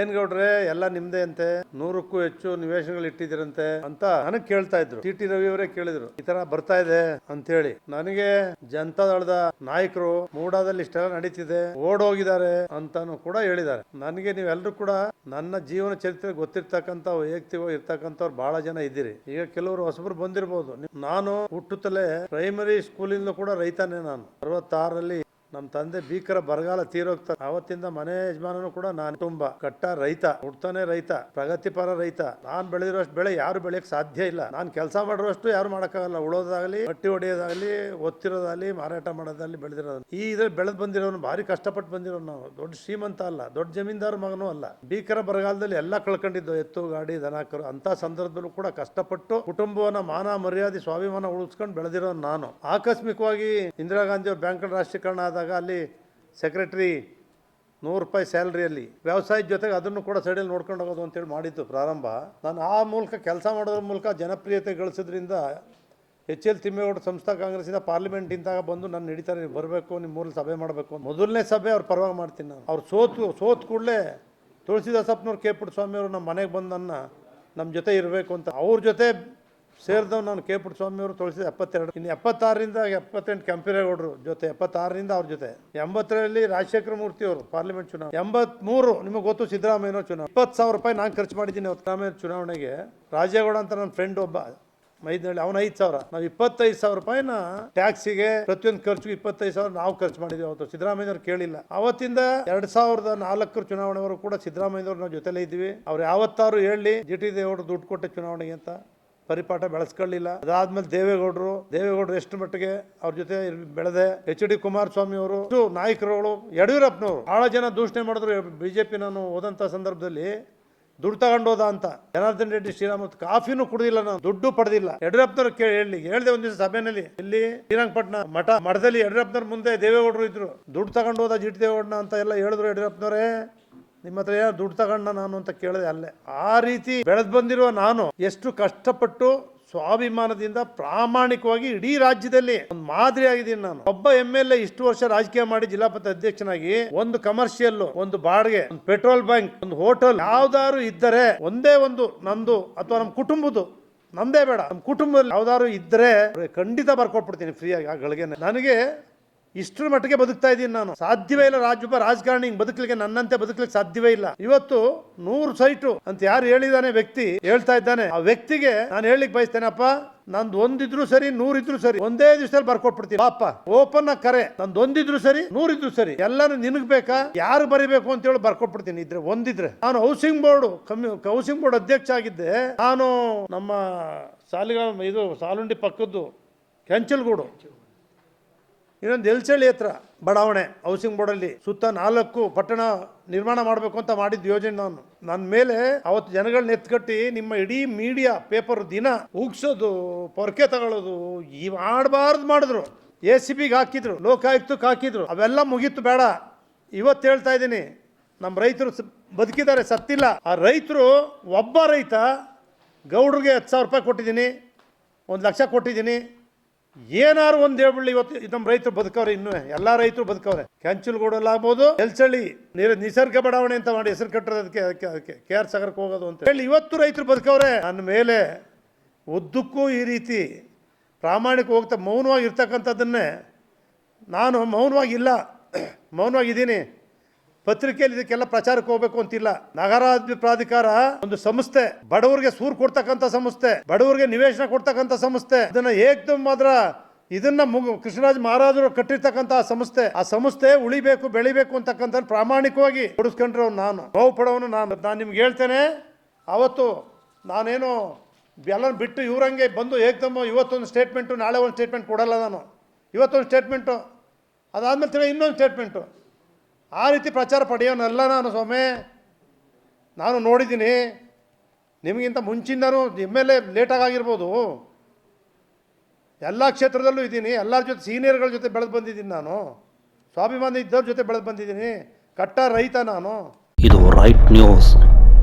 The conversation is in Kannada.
ಏನ್ ಗೌಡ್ರೆ ಎಲ್ಲ ನಿಮ್ದೇ ಅಂತೆ ನೂರಕ್ಕೂ ಹೆಚ್ಚು ನಿವೇಶನಗಳು ಇಟ್ಟಿದಿರಂತೆ ಅಂತ ನನಗ್ ಕೇಳ್ತಾ ಇದ್ರು. ಟಿ ಟಿ ರವಿ ಅವರೇ ಕೇಳಿದ್ರು. ಈ ತರ ಬರ್ತಾ ಇದೆ ಅಂತ ಹೇಳಿ ನನಗೆ ಜನತಾದಳದ ನಾಯಕರು ಮೂಡಾದಲ್ಲಿ ಇಷ್ಟೆಲ್ಲ ನಡೀತಿದೆ, ಓಡೋಗಿದ್ದಾರೆ ಅಂತಾನು ಕೂಡ ಹೇಳಿದ್ದಾರೆ. ನನಗೆ ನೀವೆಲ್ಲರೂ ಕೂಡ ನನ್ನ ಜೀವನ ಚರಿತ್ರೆ ಗೊತ್ತಿರ್ತಕ್ಕಂಥ ವೈಯಕ್ತಿಕವಾಗಿ ಇರ್ತಕ್ಕಂಥವ್ರು ಬಹಳ ಜನ ಇದ್ದೀರಿ. ಈಗ ಕೆಲವರು ಹೊಸಬರು ಬಂದಿರಬಹುದು ನಾನು ಹುಟ್ಟುತ್ತಲೇ ಪ್ರೈಮರಿ ಸ್ಕೂಲಿಂದ ಕೂಡ ರೈತನೇ ನಾನು. ಅರವತ್ತಾರರಲ್ಲಿ ನಮ್ಮ ತಂದೆ ಭೀಕರ ಬರಗಾಲ ತೀರೋಗ್ತಾರೆ ಅವತ್ತಿಂದ ಮನೆ ಯಜಮಾನನು ಕೂಡ ನಾನು. ತುಂಬ ಕಟ್ಟ ರೈತ, ಹುಡ್ತಾನೆ ರೈತ, ಪ್ರಗತಿಪರ ರೈತ. ನಾನ್ ಬೆಳೆದಿರೋಷ್ಟು ಬೆಳೆ ಯಾರು ಬೆಳೆಯಕ್ ಸಾಧ್ಯ ಇಲ್ಲ. ನಾನು ಕೆಲಸ ಮಾಡಿರೋಷ್ಟು ಯಾರು ಮಾಡೋಕ್ಕಾಗಲ್ಲ. ಉಳೋದಾಗಲಿ, ಬಟ್ಟಿ ಹೊಡೆಯೋದಾಗಲಿ ಒತ್ತಿರೋದಾಗಲಿ, ಮಾರಾಟ ಮಾಡೋದಾಗಲಿ ಬೆಳೆದಿರೋದು ಈ ಇದ್ರಲ್ಲಿ ಬೆಳೆದು ಬಂದಿರೋನು, ಭಾರಿ ಕಷ್ಟಪಟ್ಟು ಬಂದಿರೋನು ನಾವು. ದೊಡ್ಡ ಶ್ರೀಮಂತ ಅಲ್ಲ, ದೊಡ್ಡ ಜಮೀನ್ದಾರ ಮಗನೂ ಅಲ್ಲ. ಭೀಕರ ಬರಗಾಲದಲ್ಲಿ ಎಲ್ಲ ಕಳ್ಕೊಂಡಿದ್ದು, ಎತ್ತು, ಗಾಡಿ ದನಕರು ಅಂತ ಸಂದರ್ಭದಲ್ಲೂ ಕೂಡ ಕಷ್ಟಪಟ್ಟು ಕುಟುಂಬವನ್ನ ಮಾನ, ಮರ್ಯಾದೆ, ಸ್ವಾಭಿಮಾನ ಉಳಿಸ್ಕೊಂಡು ಬೆಳೆದಿರೋ ನಾನು. ಆಕಸ್ಮಿಕವಾಗಿ ಇಂದಿರಾ ಗಾಂಧಿ ಅವ್ರ ಬ್ಯಾಂಕ್ ರಾಷ್ಟ್ರೀಕರಣ ಆದಾಗ ಅಲ್ಲಿ ಸೆಕ್ರೆಟ್ರಿ ನೂರು ರೂಪಾಯಿ ಸ್ಯಾಲ್ರಿಯಲ್ಲಿ ವ್ಯವಸಾಯದ ಜೊತೆಗೆ ಅದನ್ನು ಕೂಡ ಸೈಡಲ್ಲಿ ನೋಡ್ಕೊಂಡು ಹೋಗೋದು ಅಂತೇಳಿ ಮಾಡಿದ್ದು ಪ್ರಾರಂಭ. ನಾನು ಆ ಮೂಲಕ ಕೆಲಸ ಮಾಡೋದ್ರ ಮೂಲಕ ಜನಪ್ರಿಯತೆ ಗಳಿಸೋದ್ರಿಂದ ಎಚ್ ಎಲ್ ತಿಮ್ಮೇಗೌಡ ಸಂಸ್ಥಾ ಕಾಂಗ್ರೆಸ್ಸಿಂದ ಪಾರ್ಲಿಮೆಂಟ್ ಇಂತಾಗ ಬಂದು ನಾನು ನಡೀತಾರೆ ನೀವು ಬರಬೇಕು, ನಿಮ್ಮ ಮೂಲ ಸಭೆ ಮಾಡಬೇಕು ಮೊದಲನೇ ಸಭೆ ಅವ್ರು ಪರವಾಗಿ ಮಾಡ್ತೀನಿ ನಾನು. ಅವ್ರು ಸೋತು, ಸೋತ್ ಕೂಡಲೇ ತುಳಸಿದಾಸಪ್ಪನವ್ರು ಕೆ ಪುಟ್ಟಸ್ವಾಮಿಯವರು ಸ್ವಾಮಿಯವರು ನಮ್ಮ ಮನೆಗೆ ಬಂದು ನನ್ನ, ನಮ್ಮ ಜೊತೆ ಇರಬೇಕು ಅಂತ. ಅವ್ರ ಜೊತೆ ಸೇರಿದವ್ ನಾನು ಕೆ ಪುಟ ಸ್ವಾಮಿ ಅವರು ತುಳಸಿದ ಎಪ್ಪತ್ತೆರಡು. ಇನ್ನು ಎಪ್ಪತ್ತಾರರಿಂದ ಎಪ್ಪತ್ತೆಂಟು ಕೆಂಪೇಗೌಡರು ಜೊತೆ, ಎಪ್ಪತ್ತಾರರಿಂದ ಅವ್ರ ಜೊತೆ. ಎಂಬತ್ತರಲ್ಲಿ ರಾಜಶೇಖರ ಮೂರ್ತಿ ಅವರು ಪಾರ್ಲಿಮೆಂಟ್ ಚುನಾವಣೆ. ಎಂಬತ್ಮೂರು ನಿಮಗೆ ಗೊತ್ತು ಸಿದ್ದರಾಮಯ್ಯನವ್ರ ಚುನಾವಣೆ. ಇಪ್ಪತ್ತು ಸಾವಿರ ರೂಪಾಯಿ ನಾನು ಖರ್ಚು ಮಾಡಿದ್ದೀನಿ ಸಿದ್ದರಾಮಯ್ಯ ಚುನಾವಣೆಗೆ. ರಾಜೇಗೌಡ ಅಂತ ನನ್ನ ಫ್ರೆಂಡ್ ಒಬ್ಬ. ಮೈದನಹಳ್ಳಿ ಅವನ ಐದು ಸಾವಿರ. ನಾವು ಇಪ್ಪತ್ತೈದು ಸಾವಿರ ರೂಪಾಯಿನ ಟ್ಯಾಕ್ಸಿಗೆ ಪ್ರತಿಯೊಂದು ಖರ್ಚಿಗೆ ಇಪ್ಪತ್ತೈದು ಸಾವಿರ ನಾವು ಖರ್ಚು ಮಾಡಿದ್ವಿ ಅವತ್ತು. ಸಿದ್ದರಾಮಯ್ಯವ್ರು ಕೇಳಿಲ್ಲ. ಅವತ್ತಿಂದ ಎರಡ್ ಸಾವಿರದ ನಾಲ್ಕರ ಚುನಾವಣೆವರೆಗೂ ಕೂಡ ಸಿದ್ದರಾಮಯ್ಯವ್ರು ನಾವು ಜೊತೆಲೇ ಇದ್ವಿ ಅವ್ರು ಯಾವತ್ತಾರು ಹೇಳಿ, ಜಿ ಟಿ ದೇವರು ದುಡ್ಡು ಕೊಟ್ಟೆ ಚುನಾವಣೆಗೆ ಅಂತ ಪರಿಪಾಠ ಬೆಳೆಸ್ಕೊಳ್ಳಿಲ್ಲ. ಅದಾದ್ಮೇಲೆ ದೇವೇಗೌಡರು ದೇವೇಗೌಡರು ಎಷ್ಟು ಮಟ್ಟಿಗೆ ಅವ್ರ ಜೊತೆ ಬೆಳೆದೆ. ಎಚ್ ಡಿ ಕುಮಾರಸ್ವಾಮಿ ಅವರು ನಾಯಕರುಗಳು, ಯಡಿಯೂರಪ್ಪನವರು ಬಹಳ ಜನ ದೂಷಣೆ ಮಾಡಿದ್ರು. ಬಿಜೆಪಿ ನಾನು ಹೋದಂತ ಸಂದರ್ಭದಲ್ಲಿ ದುಡ್ಡು ತಗೊಂಡೋದ ಅಂತ. ಜನಾರ್ದನ್ ರೆಡ್ಡಿ ಶ್ರೀರಾಮತ್ ಕಾಫಿನೂ ಕುಡಿದಿಲ್ಲ ನಾನು, ದುಡ್ಡು ಪಡೆದಿಲ್ಲ. ಯಡಿಯೂರಪ್ಪನವ್ರು ಕೇಳಿ ಹೇಳಿ, ಹೇಳ್ದೆ ಒಂದ್ ದಿವಸ ಸಭೆಯಲ್ಲಿ. ಇಲ್ಲಿ ಶ್ರೀರಂಗಪಟ್ಟಣ ಮಠ ಮಠದಲ್ಲಿ ಯಡಿಯೂರಪ್ಪನವ್ರ ಮುಂದೆ ದೇವೇಗೌಡರು ಇದ್ರು. ದುಡ್ಡು ತಗೊಂಡೋದ ಜಿಟ್ ದೇವೇಗೌಡನ ಅಂತ ಎಲ್ಲ ಹೇಳಿದ್ರು ಯಡಿಯೂರಪ್ಪನವರೇ. ನಿಮ್ಮ ಹತ್ರ ಏನೋ ದುಡ್ಡು ತಗೊಂಡ ನಾನು ಅಂತ ಕೇಳಿದೆ, ಅಲ್ಲೇ. ಆ ರೀತಿ ಬೆಳೆದು ಬಂದಿರುವ ನಾನು ಎಷ್ಟು ಕಷ್ಟಪಟ್ಟು ಸ್ವಾಭಿಮಾನದಿಂದ ಪ್ರಾಮಾಣಿಕವಾಗಿ ಇಡೀ ರಾಜ್ಯದಲ್ಲಿ ಒಂದು ಮಾದರಿ ಆಗಿದ್ದೀನಿ ನಾನು. ಒಬ್ಬ ಎಂ ಎಲ್ ಎ ಇಷ್ಟು ವರ್ಷ ರಾಜಕೀಯ ಮಾಡಿ ಜಿಲ್ಲಾ ಪಂಚಾಯತ್ ಅಧ್ಯಕ್ಷನಾಗಿ ಒಂದು ಕಮರ್ಷಿಯಲ್ ಒಂದು ಬಾಡಿಗೆ, ಒಂದು ಪೆಟ್ರೋಲ್ ಬ್ಯಾಂಕ್ ಒಂದು ಹೋಟೆಲ್ ಯಾವ್ದಾರು ಇದ್ದರೆ ಒಂದೇ ಒಂದು ನಂದು ಅಥವಾ ನಮ್ಮ ಕುಟುಂಬದ್ದು ನಮ್ದೇ ಬೇಡ. ನಮ್ಮ ಕುಟುಂಬದಲ್ಲಿ ಯಾವ್ದಾದ್ರು ಇದ್ದರೆ ಖಂಡಿತ ಬರ್ಕೊಟ್ಬಿಡ್ತೀನಿ ಫ್ರೀಯಾಗಿ ಆ ಗಳಿಗೆ ನನಗೆ ಇಷ್ಟರ ಮಟ್ಟಿಗೆ ಬದುಕ್ತಾ ಇದ್ದೀನಿ ನಾನು. ಸಾಧ್ಯವೇ ಇಲ್ಲ ರಾಜ್ಯೊಬ್ಬ ರಾಜಕಾರಣಿ ಬದುಕಲಿಕ್ಕೆ ನನ್ನಂತೆ ಬದುಕಲಿಕ್ಕೆ ಸಾಧ್ಯವೇ ಇಲ್ಲ. ಇವತ್ತು ನೂರು ಸೈಟು ಅಂತ ಯಾರು ಹೇಳಿದಾನೆ ವ್ಯಕ್ತಿ ಹೇಳ್ತಾ ಇದ್ದಾನೆ. ಆ ವ್ಯಕ್ತಿಗೆ ನಾನು ಹೇಳಿಕ್ ಬಯಸ್ತೇನಪ್ಪ ನಂದು ಒಂದಿದ್ರು ಸರಿ, ನೂರಿದ್ರು ಸರಿ, ಒಂದೇ ದಿವಸದಲ್ಲಿ ಬರ್ಕೊಟ್ಬಿಡ್ತೀನಿ. ಪಾಪ, ಓಪನ್ ಆಗಿ ಕರೆ. ನಂದು ಒಂದಿದ್ರು ಸರಿ, ನೂರಿದ್ರು ಸರಿ, ಎಲ್ಲಾನು ನಿನಗ್ ಬೇಕಾ? ಯಾರು ಬರಿಬೇಕು ಅಂತ ಹೇಳಿ ಬರ್ಕೊಟ್ಬಿಡ್ತೀನಿ ಇದ್ರೆ, ಒಂದಿದ್ರೆ. ನಾನು ಹೌಸಿಂಗ್ ಬೋರ್ಡ್ ಕಮ್ಮಿ, ಹೌಸಿಂಗ್ ಬೋರ್ಡ್ ಅಧ್ಯಕ್ಷ ಆಗಿದ್ದೆ. ನಾನು ನಮ್ಮ ಸಾಲಿಗ ಇದು ಸಾಲುಂಡಿ ಪಕ್ಕದ್ದು ಕೆಂಚಲ್ಗೂಡು. ಇನ್ನೊಂದು ಎಲ್ಚಳ್ಳಿ ಹತ್ರ, ಬಡಾವಣೆ ಹೌಸಿಂಗ್ ಬೋರ್ಡಲ್ಲಿ ಸುತ್ತ ನಾಲ್ಕು ಪಟ್ಟಣ ನಿರ್ಮಾಣ ಮಾಡಬೇಕು ಅಂತ ಮಾಡಿದ ಯೋಜನೆ ನಾನು. ನನ್ನ ಮೇಲೆ ಅವತ್ತು ಜನಗಳನ್ನ ಎತ್ಕಟ್ಟಿ ನಿಮ್ಮ ಇಡೀ ಮೀಡಿಯಾ ಪೇಪರ್ ದಿನ ಉಗ್ಸೋದು, ಪೊರಕೆ ತಗೊಳ್ಳೋದು ಈ ಮಾಡಬಾರ್ದು ಮಾಡಿದ್ರು. ಎ ಸಿ ಬಿಗೆ ಹಾಕಿದ್ರು ಲೋಕಾಯುಕ್ತಕ್ಕೆ ಹಾಕಿದ್ರು. ಅವೆಲ್ಲ ಮುಗೀತು ಬೇಡ. ಇವತ್ತು ಹೇಳ್ತಾ ಇದ್ದೀನಿ ನಮ್ಮ ರೈತರು ಬದುಕಿದ್ದಾರೆ, ಸತ್ತಿಲ್ಲ. ಆ ರೈತರು, ಒಬ್ಬ ರೈತ ಗೌಡ್ರಿಗೆ ಹತ್ತು ಸಾವಿರ ರೂಪಾಯಿ ಕೊಟ್ಟಿದ್ದೀನಿ, ಒಂದು ಲಕ್ಷ ಕೊಟ್ಟಿದ್ದೀನಿ. ಏನಾರು ಒಂದು ಹೇಳ್ಬಿಡ್ಲಿ, ಇವತ್ತು ನಮ್ಮ ರೈತರು ಬದುಕವ್ರೆ ಇನ್ನು. ಎಲ್ಲ ರೈತರು ಬದುಕವ್ರೆ. ಕೆಂಚಲ್ಗೂಡಲ್ಲಿ ಆಗ್ಬೋದು ಎಲ್ಚಳ್ಳಿ ನೀರು ನಿಸರ್ಗ ಬಡಾವಣೆ ಅಂತ ಮಾಡಿ ಹೆಸರು ಕಟ್ಟೋದು ಅದಕ್ಕೆ ಅದಕ್ಕೆ ಅದಕ್ಕೆ ಕೆ ಆರ್ ಸಾಗರಕ್ಕೆ ಹೋಗೋದು ಅಂತ ಹೇಳಿ ಇವತ್ತು ರೈತರು ಬದುಕವ್ರೆ. ನನ್ನ ಮೇಲೆ ಉದ್ದಕ್ಕೂ ಈ ರೀತಿ ಪ್ರಾಮಾಣಿಕ ಹೋಗ್ತಾ ಮೌನವಾಗಿ ಇರ್ತಕ್ಕಂಥದ್ದನ್ನೇ ನಾನು ಮೌನವಾಗಿಲ್ಲ, ಮೌನವಾಗಿದ್ದೀನಿ. ಪತ್ರಿಕೆಯಲ್ಲಿ ಇದಕ್ಕೆಲ್ಲ ಪ್ರಚಾರಕ್ಕೆ ಹೋಗ್ಬೇಕು ಅಂತಿಲ್ಲ. ನಗರಾಭಿವೃದ್ಧಿ ಪ್ರಾಧಿಕಾರ ಒಂದು ಸಂಸ್ಥೆ, ಬಡವರಿಗೆ ಸೂರು ಕೊಡ್ತಕ್ಕಂಥ ಸಂಸ್ಥೆ, ಬಡವರಿಗೆ ನಿವೇಶನ ಕೊಡ್ತಕ್ಕಂಥ ಸಂಸ್ಥೆ, ಇದನ್ನ ಏಕ್ದಮ್ ಮಾತ್ರ ಇದನ್ನ ಮುಗು, ಕೃಷ್ಣರಾಜ ಮಹಾರಾಜರು ಕಟ್ಟಿರ್ತಕ್ಕಂಥ ಸಂಸ್ಥೆ, ಆ ಸಂಸ್ಥೆ ಉಳಿಬೇಕು, ಬೆಳಿಬೇಕು ಅಂತಕ್ಕಂಥ ಪ್ರಾಮಾಣಿಕವಾಗಿ ಕೊಡಿಸ್ಕೊಂಡ್ರೆ ನಾನು. ನೋವು ನಾನು. ನಾನು ನಿಮ್ಗೆ ಹೇಳ್ತೇನೆ, ಅವತ್ತು ನಾನೇನು ಎಲ್ಲ ಬಿಟ್ಟು ಇವರಂಗೆ ಬಂದು ಏಕ್ದಮ್ ಇವತ್ತೊಂದು ಸ್ಟೇಟ್ಮೆಂಟು ನಾಳೆ ಒಂದು ಸ್ಟೇಟ್ಮೆಂಟ್ ಕೊಡಲ್ಲ ನಾನು. ಇವತ್ತೊಂದು ಸ್ಟೇಟ್ಮೆಂಟು ಅದಾದಮೇಲೆ ಇನ್ನೊಂದು ಸ್ಟೇಟ್ಮೆಂಟು ಆ ರೀತಿ ಪ್ರಚಾರ ಪಡೆಯೋನಲ್ಲ ನಾನು ಸ್ವಾಮಿ. ನಾನು ನೋಡಿದ್ದೀನಿ. ನಿಮಗಿಂತ ಮುಂಚಿಂದನೂ ಎಂ ಎಲ್ ಎ ಲೇಟಾಗಿ ಆಗಿರ್ಬೋದು ಎಲ್ಲ ಕ್ಷೇತ್ರದಲ್ಲೂ ಇದ್ದೀನಿ. ಎಲ್ಲರ ಜೊತೆ ಸೀನಿಯರ್ಗಳ ಜೊತೆ ಬೆಳೆದು ಬಂದಿದ್ದೀನಿ ನಾನು. ಸ್ವಾಭಿಮಾನ ಇದ್ದವ್ರ ಜೊತೆ ಬೆಳೆದು ಬಂದಿದ್ದೀನಿ. ಕಟ್ಟ ರೈತ ನಾನು. ಇದು ರೈಟ್ ನ್ಯೂಸ್